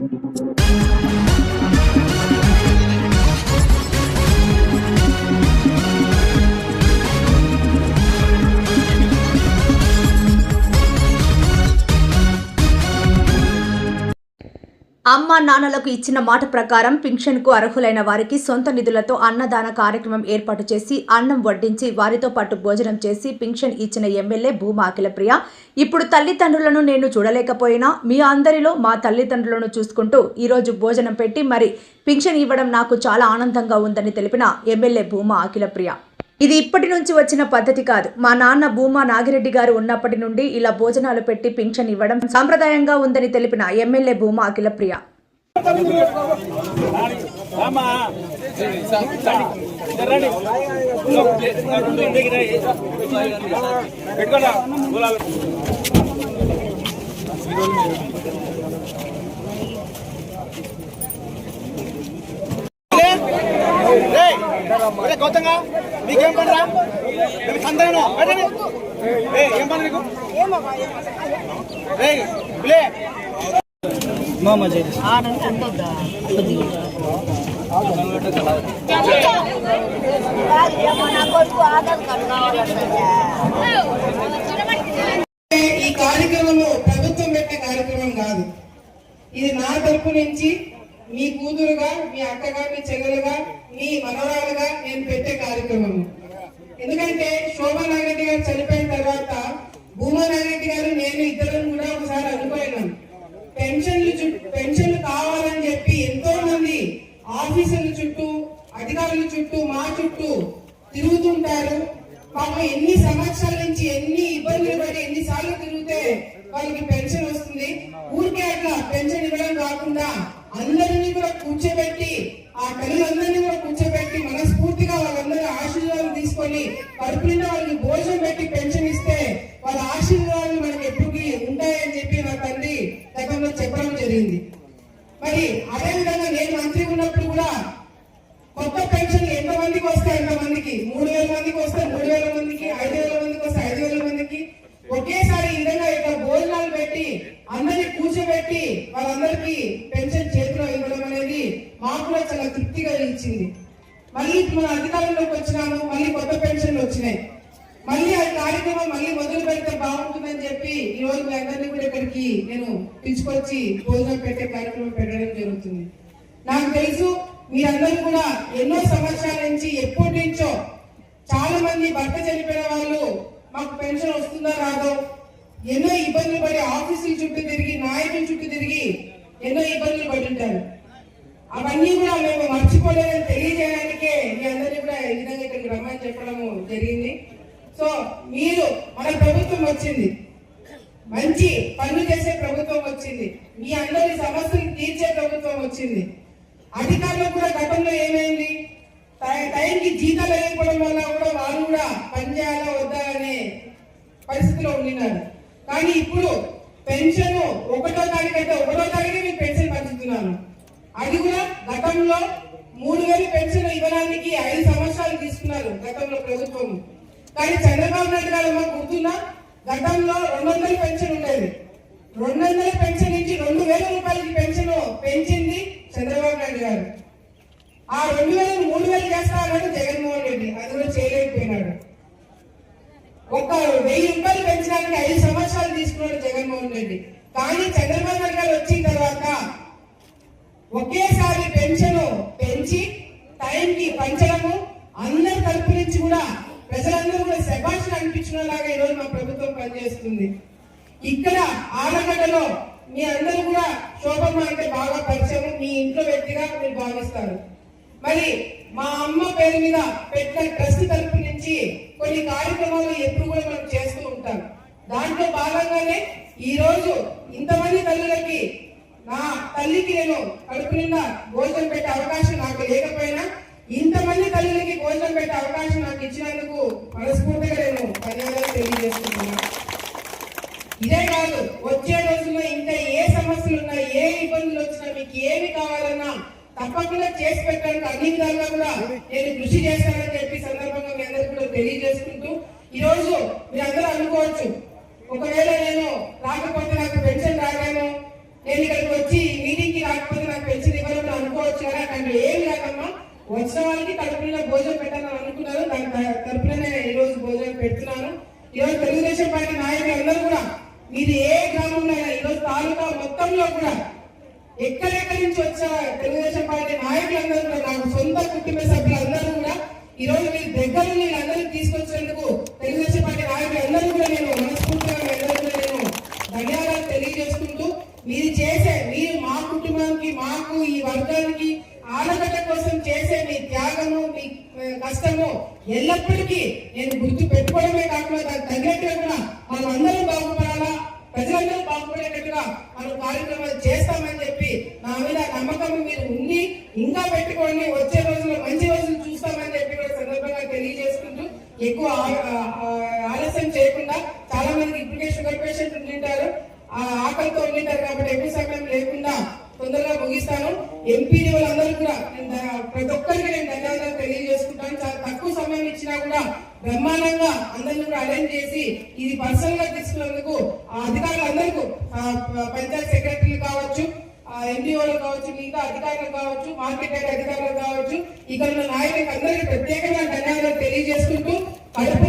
Música అమ్మ నాన్నలకు ఇచ్చిన మాట ప్రకారం పింఛన్కు అర్హులైన వారికి సొంత నిధులతో అన్నదాన కార్యక్రమం ఏర్పాటు చేసి అన్నం వడ్డించి వారితో పాటు భోజనం చేసి పింఛన్ ఇచ్చిన ఎమ్మెల్యే భూమా అఖిలప్రియ. ఇప్పుడు తల్లిదండ్రులను నేను చూడలేకపోయినా మీ అందరిలో మా తల్లిదండ్రులను చూసుకుంటూ ఈరోజు భోజనం పెట్టి మరి పింఛన్ ఇవ్వడం నాకు చాలా ఆనందంగా ఉందని తెలిపిన ఎమ్మెల్యే భూమా అఖిలప్రియ. ఇది ఇప్పటి నుంచి వచ్చిన పద్ధతి కాదు. మా నాన్న భూమా నాగిరెడ్డి గారు ఉన్నప్పటి నుండి ఇలా భోజనాలు పెట్టి పింఛన్ ఇవ్వడం సాంప్రదాయంగా ఉందని తెలిపిన ఎమ్మెల్యే భూమా అఖిలప్రియ. గౌతంగా నీకేం పని రా నీకు సందేహం ఏం పని నీకు? పిలే. ఈ కార్యక్రమము ప్రభుత్వం పెట్టే కార్యక్రమం కాదు. ఇది నా తరపు నుంచి మీ కూతురుగా మీ అక్కగా మీ చెల్లెలుగా మీ మనవరాలుగా నేను పెట్టే కార్యక్రమము ఎందుకంటే శోభా నాగరెడ్డి గారు చనిపోయిన తర్వాత భూమా నాగరెడ్డి గారు నేను ఇద్దరం కూడా ఒకసారి అనుకోయినాం పెన్షన్లు చుట్టూ పెన్షన్లు కావాలని చెప్పి ఎంతో మంది ఆఫీసుల చుట్టూ అధికారుల చుట్టూ మా చుట్టూ తిరుగుతుంటారు. పాపం ఎన్ని సంవత్సరాల నుంచి ఎన్ని ఇబ్బందులు పడి ఎన్నిసార్లు తిరిగితే వాళ్ళకి పెన్షన్ వస్తుంది. ఊరికే అట్లా పెన్షన్ ఇవ్వడం కాకుండా అందరినీ కూడా కూర్చోబెట్టి ఆ తల్లులందరినీ కూడా కూర్చోబెట్టి మనస్ఫూర్తిగా వాళ్ళందరూ ఆశీర్వాదం తీసుకొని కడుపు నిండా వాళ్ళకి భోజనం పెట్టి పెన్షన్ ఇస్తే వాళ్ళ ఆశీర్వాదాలు మనకి ఎప్పటికీ ఉంటాయని చెప్పి నా తండ్రి గతంలో చెప్పడం జరిగింది. మరి అదే విధంగా నేను మంత్రి ఉన్నప్పుడు కూడా కొత్త పెన్షన్ ఎంత మందికి వస్తాయి ఎంత మందికి మూడు వేల మందికి వస్తే మూడు వేల మందికి ఐదు వేల మందికి వస్తే ఐదు వేల మందికి. ఒకేసారి ఈ విధంగా ఇక్కడ భోజనాలు పెట్టి అందరినీ పెట్టి వాళ్ళందరికీ పెన్షన్ చేతిలో ఇవ్వడం అనేది మాకు కూడా చాలా తృప్తిగా ఇచ్చింది. మళ్ళీ ఇప్పుడు మన అధికారంలోకి వచ్చినాము మళ్ళీ కొత్త పెన్షన్లు వచ్చినాయి. మళ్ళీ ఆ కార్యక్రమం మళ్ళీ మొదలు పెడితే బాగుంటుందని చెప్పి ఈ రోజు మీ అందరినీ కూడా ఇక్కడికి నేను పిలుచుకొచ్చి భోజనం పెట్టే కార్యక్రమం పెట్టడం జరుగుతుంది. నాకు తెలుసు మీరందరూ కూడా ఎన్నో సంవత్సరాల నుంచి ఎప్పటి నుంచో చాలా మంది భర్త చనిపోయిన వాళ్ళు మాకు పెన్షన్ వస్తుందా రాదో? ఎన్నో ఇబ్బందులు పడి ఆఫీసుల చుట్టూ తిరిగి నాయకుల చుట్టూ తిరిగి ఎన్నో ఇబ్బందులు పడి ఉంటారు అవన్నీ కూడా మేము మర్చిపోలేదని తెలియజేయడానికే మీ అందరినీ కూడా ఈ విధంగా ఇక్కడికి రమ్మని చెప్పడము జరిగింది. సో మీరు మన ప్రభుత్వం వచ్చింది. మంచి పనులు చేసే ప్రభుత్వం వచ్చింది. మీ అందరి సమస్యలు తీర్చే ప్రభుత్వం వచ్చింది. అధికారులకు కూడా గతంలో ఏమైంది? టైంకి జీతాలు వేయకపోవడం వల్ల కూడా వారు కూడా పనిచేయాలా వద్దా అనే పరిస్థితిలో ఉండినారు. కానీ ఇప్పుడు పెన్షన్ ఒకటో తారీఖు అయితే ఒకటో తారీఖు మీకు పెన్షన్ పంచుతున్నాను. అది కూడా గతంలో మూడు వేలు పెన్షన్ ఇవ్వడానికి ఐదు సంవత్సరాలు తీసుకున్నారు గతంలో ప్రభుత్వం కానీ చంద్రబాబు నాయుడు గారు మాకు గుర్తున్నా గతంలో రెండు వందల పెన్షన్ ఉండేది. రెండు వందల పెన్షన్ నుంచి రెండు వేల రూపాయలకి పెన్షన్ పెంచింది చంద్రబాబు నాయుడు గారు. ఆ రెండు వేలు మూడు వేలు చేస్తా అన్నాడు జగన్మోహన్ రెడ్డి. అది కూడా చేయలేకపోయినాడు. ఒక వెయ్యి రూపాయలు పెంచడానికి ఐదు సంవత్సరాలు తీసుకున్నాడు జగన్మోహన్ రెడ్డి. కానీ చంద్రబాబు నాయుడు గారు వచ్చిన తర్వాత ఒకేసారి పెన్షన్ పెంచి టైంకి పంచడము అందరి తరపు నుంచి కూడా ప్రజలందరూ కూడా శబాష్ అనిపించుకునేలాగా ఈరోజు మా ప్రభుత్వం పనిచేస్తుంది. ఇక్కడ ఆలగడ్డలో మీ అందరూ కూడా శోభమ్మ అంటే బాగా పరిచయం మీ ఇంట్లో వ్యక్తిగా మీరు భావిస్తారు. మరి మా అమ్మ పేరు మీద పెట్టిన ట్రస్ట్ తరపు నుంచి కొన్ని కార్యక్రమాలు ఎప్పుడు కూడా మనం చేస్తూ ఉంటాం. దాంట్లో భాగంగానే ఈ రోజు ఇంతమంది తల్లులకి నా తల్లికి నేను కడుపు నిండా భోజనం పెట్టే అవకాశం నాకు లేకపోయినా ఇంతమంది తల్లులకి భోజనం పెట్టే అవకాశం నాకు ఇచ్చినందుకు మనస్ఫూర్తిగా నేను ధన్యవాదాలు తెలియజేస్తున్నాను. ఇదే కాదు వచ్చే రోజుల్లో ఇంకా ఏ సమస్యలు ఉన్నా ఏ ఇబ్బందులు వచ్చినా మీకు ఏమి కావాలన్నా తప్పకుండా చేసి పెట్టడానికి అన్ని విధాలుగా కూడా నేను కృషి చేస్తానని ఒకవేళ నేను రాకపోతే నాకు పెన్షన్ రాగాను నేను ఇక్కడికి వచ్చి మీటింగ్కి రాకపోతే నాకు పెన్షన్ ఇవ్వను అనుకోవచ్చు కదా అక్కడ ఏం లేకమ్మా వచ్చిన వాళ్ళకి కడుపులో భోజనం పెట్టాలని అనుకున్నారు. దాని తరపున ఈ ఈరోజు భోజనం పెడుతున్నాను. ఈరోజు తెలుగుదేశం పార్టీ నాయకులు అందరూ కూడా మీరు ఏ గ్రామంలో అయినా ఈరోజు తాలూకా మొత్తంలో కూడా ఎక్కడెక్కడి నుంచి వచ్చిన తెలుగుదేశం పార్టీ నాయకులందరూ కూడా నాకు సొంత కుటుంబ సభ్యులందరూ కూడా ఈరోజు మీరు దగ్గర అందరికి వర్గానికి ఆనకట్ట కోసం చేసే మీ త్యాగము మీ కష్టము ఎల్లప్పటికీ నేను గుర్తు పెట్టుకోవడమే కాకుండా దానికి తగినట్టుగా కూడా మనం అందరం బాగుపడాలా? ప్రజలందరూ బాగుపడేటట్టుగా మనం కార్యక్రమాలు చేస్తామని చెప్పి నా మీద నమ్మకం మీరు ఉండి ఇంకా పెట్టుకోండి. వచ్చే రోజుల్లో మంచి రోజులు చూస్తామని చెప్పి కూడా సందర్భంగా తెలియజేసుకుంటూ ఎక్కువ ఆలస్యం చేయకుండా చాలా మంది ఇప్పటికే షుగర్ పేషెంట్ ఉండింటారు ఆ ఆకలితో ఉండింటారు కాబట్టి ఎక్కువ సమయం లేకుండా తొందరగా ముగిస్తాను. ఎంపీ వాళ్ళందరూ కూడా ప్రతి ఒక్కరికి నేను ధన్యవాదాలు తెలియజేసుకుంటాను. చాలా తక్కువ సమయం ఇచ్చినా కూడా బ్రహ్మాండంగా అందరిని కూడా అరేంజ్ చేసి ఇది పర్సనల్గా తీసుకున్నందుకు ఆ అధికారులందరికీ ఆ, పంచాయత్ సెక్రటరీలు కావచ్చు ఎన్డీఓలు కావచ్చు మిగతా అధికారులు కావచ్చు మార్కెట్ అధికారులు కావచ్చు ఇక్కడ ఉన్న నాయకులకు అందరికీ ప్రత్యేకంగా ధన్యవాదాలు తెలియజేసుకుంటూ కడుపు